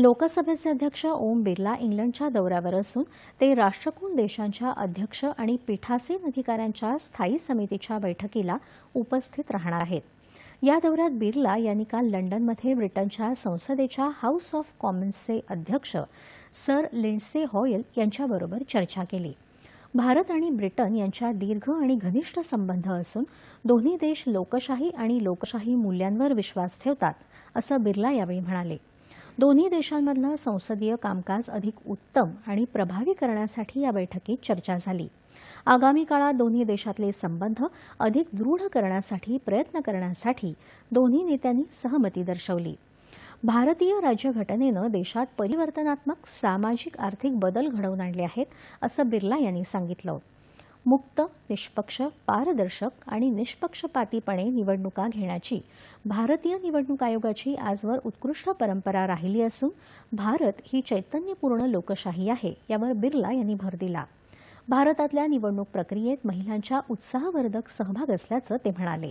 लोकसभेचे अध्यक्ष ओम बिर्ला इंग्लंडच्या दौऱ्यावर असून ते राष्ट्रकुल देशांच्या अध्यक्ष आणि पीठासीन अधिकाऱ्यांच्या स्थायी समितीच्या बैठकीला उपस्थित राहणार आहेत. या दौऱ्यात बिर्ला यांनी काल लंडनमध्ये ब्रिटनच्या संसदेच्या हाऊस ऑफ कॉमन्सचे अध्यक्ष सर लिंडसे हॉयल यांच्याबरोबर चर्चा केली. भारत आणि ब्रिटन यांच्या दीर्घ आणि घनिष्ठ संबंध असून दोन्ही देश लोकशाही आणि लोकशाही मूल्यांवर विश्वास ठेवतात असं बिर्ला यावेळी म्हणाले. दोन्ही देशांमधलं संसदीय कामकाज अधिक उत्तम आणि प्रभावी करण्यासाठी या बैठकीत चर्चा झाली. आगामी काळात दोन्ही देशातले संबंध अधिक दृढ करण्यासाठी प्रयत्न करण्यासाठी दोन्ही नेत्यांनी सहमती दर्शवली. भारतीय राज्यघटनेनं देशात परिवर्तनात्मक सामाजिक आर्थिक बदल घडवून आणले आहेत असं बिर्ला यांनी सांगितलं. मुक्त निष्पक्ष पारदर्शक आणि निष्पक्षपातीपणे निवडणुका घेण्याची. भारतीय निवडणूक आयोगाची आजवर उत्कृष्ट परंपरा राहिली असून भारत ही चैतन्यपूर्ण लोकशाही आहे यावर बिर्ला यांनी भर दिला. भारतातल्या निवडणूक प्रक्रियेत महिलांच्या उत्साहवर्धक सहभाग असल्याचं ते म्हणाले.